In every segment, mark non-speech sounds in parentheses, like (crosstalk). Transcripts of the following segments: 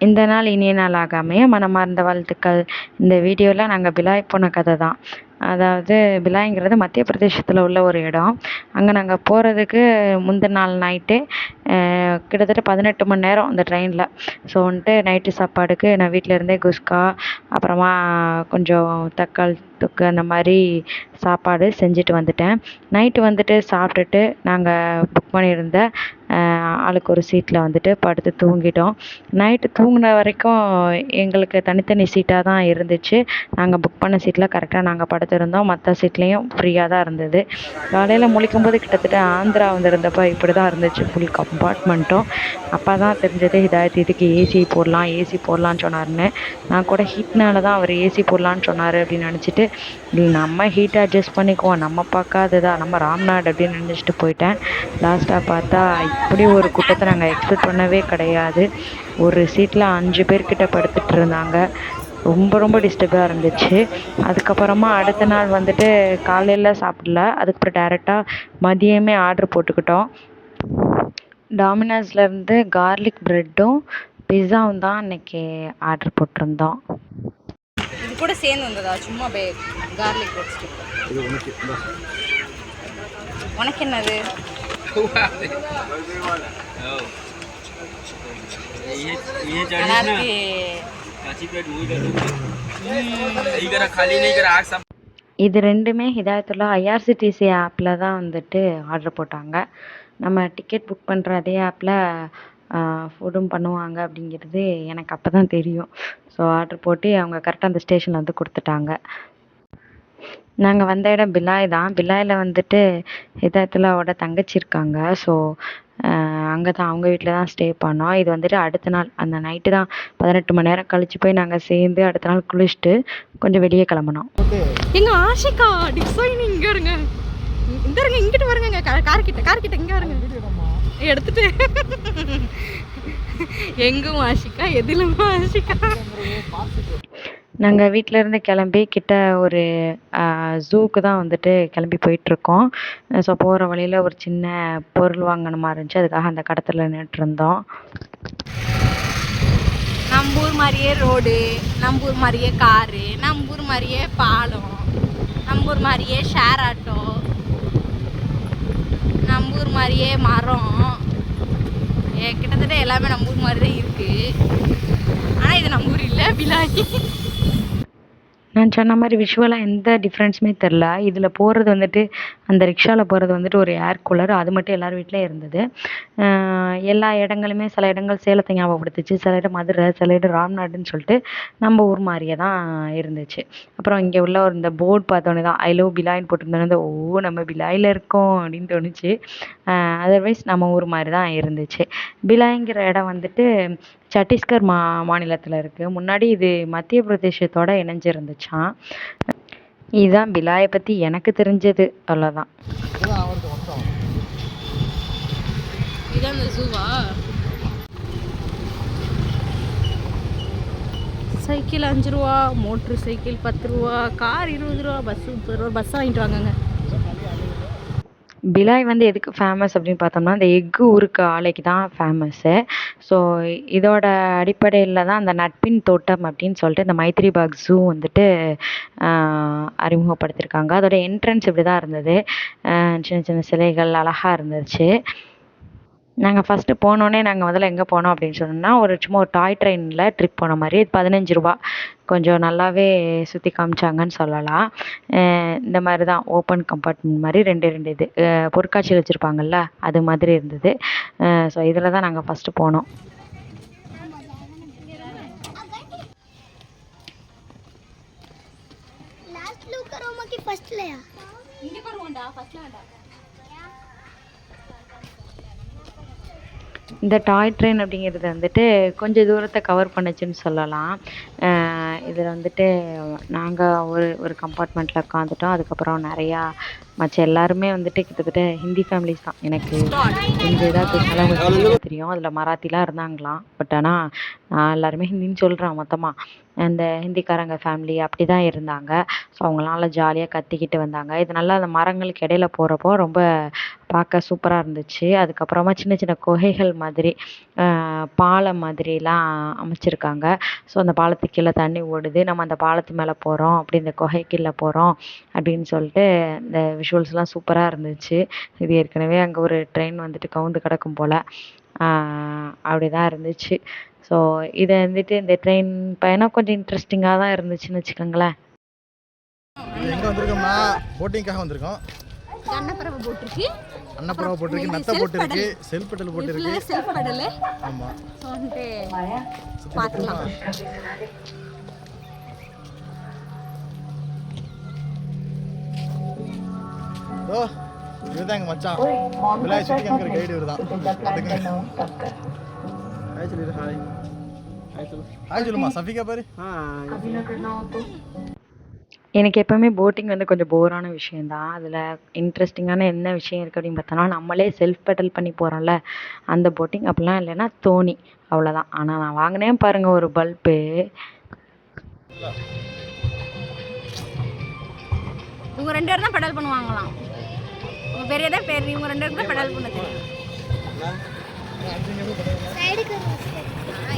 இந்த நாள் இனிய நாளாக அமைய மனமார்ந்த வாழ்த்துக்கள். இந்த வீடியோவில் நாங்கள் பிலாய் போன கதை தான். அதாவது பிலாய்ங்கிறது மத்திய பிரதேசத்தில் உள்ள ஒரு இடம். அங்கே நாங்கள் போகிறதுக்கு முந்தின நாள் நைட்டு கிட்டத்தட்ட பதினெட்டு மணி நேரம் அந்த ட்ரெயினில் ஸோ வந்துட்டு நைட்டு சாப்பாடுக்கு நான் வீட்டில் இருந்தே குஸ்கா அப்புறமா கொஞ்சம் தக்காளி தொக்கு அந்த மாதிரி சாப்பாடு செஞ்சுட்டு வந்துட்டேன். நைட்டு வந்துட்டு சாப்பிட்டுட்டு நாங்கள் புக் பண்ணியிருந்த ஆளுக்கு ஒரு சீட்டில் வந்துட்டு படுத்து தூங்கிட்டோம். நைட்டு தூங்கின வரைக்கும் எங்களுக்கு தனித்தனி சீட்டாக தான் இருந்துச்சு. நாங்கள் புக் பண்ண சீட்டில் கரெக்டாக நாங்கள் படுத்திருந்தோம். மற்ற சீட்லேயும் ஃப்ரீயாக தான் இருந்தது. காலையில் முழிக்கும் போது கிட்டத்தட்ட ஆந்திரா வந்திருந்தப்போ இப்படி தான் இருந்துச்சு. ஃபுல் கம்பார்ட்மெண்ட்டும் அப்போ தான் தெரிஞ்சது ஹிதாயத் இதுக்கு ஏசி போடலாம் ஏசி போடலான்னு சொன்னாருன்னு. நான் கூட ஹீட்னால தான் அவர் ஏசி போடலான்னு சொன்னார் அப்படின்னு நினச்சிட்டு நம்ம ஹீட்டை அட்ஜஸ்ட் பண்ணிக்குவோம். நம்ம பார்க்காததா. நம்ம ராம்நாடு அப்படின்னு நினச்சிட்டு போயிட்டேன். லாஸ்ட்டாக பார்த்தா இப்படி ஒரு கூட்டத்தை நாங்கள் எக்ஸ்பெக்ட் பண்ணவே கிடையாது. ஒரு சீட்டில் அஞ்சு பேர்கிட்ட படுத்துட்டு இருந்தாங்க. ரொம்ப ரொம்ப டிஸ்டர்பாக இருந்துச்சு. அதுக்கப்புறமா அடுத்த நாள் வந்துட்டு காலையில் சாப்பிடல. அதுக்கப்புறம் டேரெக்டாக மதியமே ஆர்ட்ரு போட்டுக்கிட்டோம். டாமினோஸ்லேருந்து கார்லிக் ப்ரெட்டும் பிஸ்ஸாவும் தான் அன்றைக்கி ஆர்ட்ரு போட்டிருந்தோம். கூட சேர்ந்து வந்ததா? சும்மா பே கார்லிக் இது உனக்கு உனக்கு என்னது? இது ரெண்டுமே ஹிதாயத்துல்லா ஐஆர்சிடிசி ஆப்பில் தான் வந்துட்டு ஆர்டர் போட்டாங்க. நம்ம டிக்கெட் புக் பண்ணுற அதே ஆப்பில் ஃபுட்டும் பண்ணுவாங்க அப்படிங்கிறது எனக்கு அப்போ தான் தெரியும். ஸோ ஆர்டர் போட்டு அவங்க கரெக்டாக அந்த ஸ்டேஷனில் வந்து கொடுத்துட்டாங்க. நாங்கள் வந்த இடம் பிலாய் தான். பிலாயில் வந்துட்டு ஹிதாயத்துல்லாவோட தங்கச்சி இருக்காங்க. ஸோ அங்கே தான் அவங்க வீட்டில் தான் ஸ்டே பண்ணோம். இது வந்துட்டு அடுத்த நாள் அந்த நைட்டு தான். பதினெட்டு மணி நேரம் கழிச்சு போய் நாங்கள் சேர்ந்து அடுத்த நாள் குளிச்சுட்டு கொஞ்சம் வெளியே கிளம்புனோம். எங்கள் ஆஷிகா டிசைன் இங்கே இருங்க. இந்த இருங்க இங்கிட்டு வருங்க. கார்கிட்ட கார்கிட்ட இங்கே கிட்ட வருங்க. எடுத்துட்டு. எங்கும் ஆஷிகா எதிலும் ஆஷிகா நாங்கள் வீட்டில் இருந்து கிளம்பி கிட்ட ஒரு ஜூக்கு தான் வந்துட்டு கிளம்பி போயிட்டுருக்கோம். ஸோ போகிற வழியில் ஒரு சின்ன பொருள் வாங்கின மாதிரி இருந்துச்சு. அதுக்காக அந்த கடத்தில் நின்றுட்டுருந்தோம் நம்ம ஊர் மாதிரியே ரோடு நம்ம ஊர் மாதிரியே காரு நம்ம ஊர் மாதிரியே பாலம் நம்ம ஊர் மாதிரியே ஷேர் ஆட்டோ நம்ம ஊர் மாதிரியே மரம் ஏ, கிட்டத்தட்ட எல்லாமே நம்ம ஊர் மாதிரி தான் இருக்குது ஆனால் இது நம்ம ஊர் இல்லை பிலாயி நான் சொன்ன மாதிரி விஷுவலாக எந்த டிஃப்ரென்ஸுமே தெரில இதில் போகிறது வந்துட்டு அந்த ரிக்ஷாவில் போகிறது வந்துட்டு ஒரு ஏர் கூலர் அது மட்டும் எல்லார் வீட்லேயும் இருந்தது. எல்லா இடங்களுமே சில இடங்கள் சேலத்தை ஞாபகப்படுத்துச்சு. சில இடம் மதுரை சில இடம் ராம்நாடுன்னு சொல்லிட்டு நம்ம ஊர் மாதிரியே தான் இருந்துச்சு. அப்புறம் இங்கே உள்ள ஒரு இந்த போர்டு பார்த்தோன்னே தான் ஐ லவ் பிலாய்ன்னு போட்டிருந்தோன்னே ஓ நம்ம பிலாயில் இருக்கோம் அப்படின்னு தோணுச்சு. அதர்வைஸ் நம்ம ஊர் மாதிரி தான் இருந்துச்சு. பிலாய்ங்கிற இடம் வந்துட்டு சட்டீஸ்கர் மா மாநிலத்தில் இருக்குது முன்னாடி இது மத்திய பிரதேசத்தோட இணைஞ்சிருந்துச்சாம். இதுதான் பிலாயை பற்றி எனக்கு தெரிஞ்சது அவ்வளோதான் சைக்கிள் அஞ்சு ரூபா மோட்ரு சைக்கிள் பத்து ரூபா கார் இருபது ரூபா பஸ் முப்பது ரூபா பஸ் வாங்கிட்டு வாங்கங்க. பிலாய் வந்து எதுக்கு ஃபேமஸ் அப்படின்னு பார்த்தோம்னா இந்த எக்கு ஊருக்கு ஆலைக்கு தான் ஃபேமஸ்ஸு ஸோ இதோட அடிப்படையில் தான் அந்த நட்பின் தோட்டம் அப்படின்னு சொல்லிட்டு இந்த மைத்ரி பாக் ஜூ வந்துட்டு அறிமுகப்படுத்தியிருக்காங்க அதோட என்ட்ரன்ஸ் இப்படி தான் இருந்தது சின்ன சின்ன சிலைகள் அழகாக இருந்துச்சு. நாங்கள் ஃபஸ்ட்டு போனோன்னே நாங்கள் முதல்ல எங்கே போனோம் அப்படின்னு சொன்னோம்னா ஒரு சும்மா ஒரு டாய் ட்ரெயினில் ட்ரிப் போன மாதிரி பதினஞ்சு ரூபா. கொஞ்சம் நல்லாவே சுற்றி காமிச்சாங்கன்னு சொல்லலாம். இந்த மாதிரி தான் ஓப்பன் கம்பார்ட்மெண்ட் மாதிரி ரெண்டு ரெண்டு இது. பொருட்காட்சியில் வச்சுருப்பாங்கல்ல அது மாதிரி இருந்தது. ஸோ இதில் தான் நாங்கள் ஃபஸ்ட்டு போனோம். ஃபர்ஸ்ட்லயா இங்க வருவோம்டா ஃபர்ஸ்ட்லாம்டா இந்த டாய் ட்ரெயின் அப்படிங்கிறது வந்துட்டு கொஞ்சம் தூரத்தை கவர் பண்ணுச்சுன்னு சொல்லலாம். இதில் வந்துட்டு நாங்கள் ஒரு ஒரு கம்பார்ட்மெண்ட்டில் உட்காந்துட்டோம் அதுக்கப்புறம் நிறையா மற்ற எல்லாருமே வந்துட்டு கிட்டத்தட்ட ஹிந்தி ஃபேமிலிஸ் தான். எனக்கு கொஞ்சம் ஏதாவது பேசினாலும் தெரியும். அதில் மராத்திலாம் இருந்தாங்களாம். பட் ஆனால் நான் எல்லாருமே ஹிந்தின்னு சொல்கிறேன் மொத்தமாக அந்த ஹிந்திக்காரங்க ஃபேமிலி அப்படி தான் இருந்தாங்க. ஸோ அவங்களாம் நல்லா ஜாலியாக கத்திக்கிட்டு வந்தாங்க. இதனால் அந்த மரங்களுக்கு இடையில போகிறப்போ ரொம்ப பார்க்க சூப்பராக இருந்துச்சு. அதுக்கப்புறமா சின்ன சின்ன குகைகள் மாதிரி பாலம் மாதிரிலாம் அமைச்சிருக்காங்க. ஸோ அந்த பாலத்துக்கு கீழே தண்ணி ஓடுது. நம்ம அந்த பாலத்து மேலே போகிறோம் அப்படி இந்த குகைக்குள்ள போகிறோம் அப்படின்னு சொல்லிட்டு இந்த விஷுவல்ஸ்லாம் சூப்பராக இருந்துச்சு. இது ஏற்கனவே அங்கே ஒரு ட்ரெயின் வந்துட்டு கவுந்து கிடக்கும் போல். அப்படி தான் இருந்துச்சு. ஸோ இதை வந்துட்டு இந்த ட்ரெயின் பயணம் கொஞ்சம் இன்ட்ரெஸ்டிங்காக தான் இருந்துச்சுன்னு வச்சுக்கோங்களேன். எங்கே வந்திருக்கோம்னா போட்டிங்காக வந்திருக்கோம். அன்னப்பறவை போட்டிருக்கு. அன்னப்பறவை போட்டிருக்கு நத்தை போட்டிருக்கு செல்ஃப் பெட்டல் போட்டிருக்கு. செல்ஃப் கடல் ஆமாம் வந்துட்டு பார்க்கலாம் ஓ இதுதான் எங்கள் மச்சான். விளையாடி சுற்றி காமிக்கிற கைடு இவர் தான் ஹாய் சொல்லிடு ஹாய் ஹாய் சொல்லுமா சஃபிகா பாரு. எனக்கு எப்போவுமே போட்டிங் வந்து கொஞ்சம் போரான விஷயந்தான் அதில் இன்ட்ரெஸ்டிங்கான என்ன விஷயம் இருக்குது அப்படின்னு பார்த்தோன்னா நம்மளே செல்ஃப் பெடல் பண்ணி போகிறோம்ல அந்த போட்டிங் அப்படிலாம் இல்லைன்னா தோணி அவ்வளோதான் ஆனால் நான் வாங்கினேன் பாருங்கள் ஒரு பல்பு இவங்க ரெண்டு பேரும் தான் பெடல் பண்ணுவாங்களாம். உங்கள் பெரிய தான் பேர்? இவங்க ரெண்டு பேரும் பெடல் பண்ண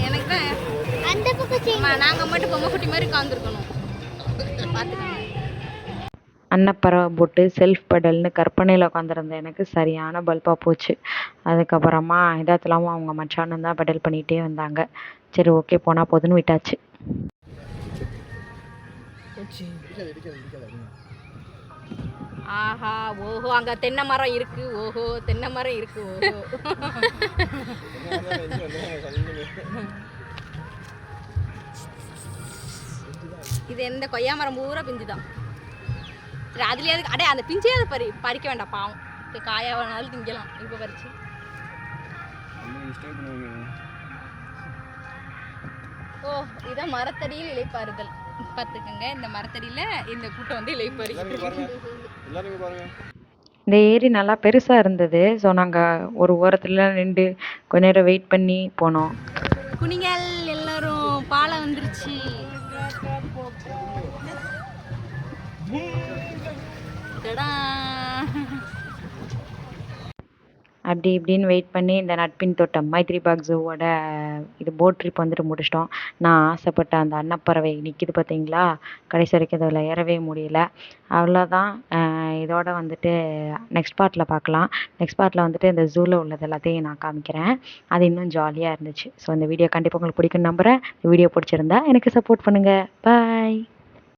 எனக்கு தான். அந்த பக்கம் நாங்கள் மட்டும் பொம்மை குட்டி மாதிரி உட்காந்துருக்கணும் அன்னப்பறவை போட்டு செல்ஃப் பெடல்னு கற்பனையில் உட்காந்துருந்த எனக்கு சரியான பல்பாக போச்சு. அதுக்கப்புறமா இதாத்துலாமும் அவங்க மச்சானும் தான் பெடல் பண்ணிகிட்டே வந்தாங்க. சரி ஓகே போனால் போதுன்னு விட்டாச்சு. ஆஹா ஓஹோ அங்க தென்னை மரம் இருக்கு. ஓஹோ தென்னை மரம் இருக்கு. ஓஹோ. (laughs) இது எந்த கொய்யா மரம் பூரா பிஞ்சு தான் சரி அதுலயே அதுக்கு அடே அந்த பிஞ்சே அதை பறி பறிக்க வேண்டாம் பாவம். இது காயா வேணாலும் திங்கலாம். இப்போ பறிச்சு. ஓ இதான் மரத்தடியில் இலைப்பாறுதல். பார்த்துக்கோங்க இந்த மரத்தடியில் இந்த கூட்டம் வந்து பாருங்க. இந்த ஏரி நல்லா பெருசாக இருந்தது. ஸோ நாங்கள் ஒரு ஓரத்தில் நின்று கொஞ்ச நேரம் வெயிட் பண்ணி போனோம். குனிங்கள் எல்லாரும் பாலம் வந்துருச்சு. அப்படி இப்படின்னு வெயிட் பண்ணி இந்த நட்பின் தோட்டம் மைத்ரி பாக்ஸோட ஜூவோட இது போட் ட்ரிப் வந்துட்டு முடிச்சிட்டோம். நான் ஆசைப்பட்ட அந்த அன்னப்பறவை நிற்கிது பார்த்தீங்களா கடைசி வரைக்கும் அதில் ஏறவே முடியல. அவ்வளோதான் இதோட வந்துட்டு நெக்ஸ்ட் பார்ட்டில் பார்க்கலாம். நெக்ஸ்ட் பார்ட்டில் வந்துட்டு இந்த ஜூவில் உள்ளது எல்லாத்தையும் நான் காமிக்கிறேன். அது இன்னும் ஜாலியாக இருந்துச்சு. ஸோ இந்த வீடியோ கண்டிப்பாக உங்களுக்கு பிடிக்கும் நம்புகிறேன் வீடியோ பிடிச்சிருந்தா எனக்கு சப்போர்ட் பண்ணுங்கள் பாய்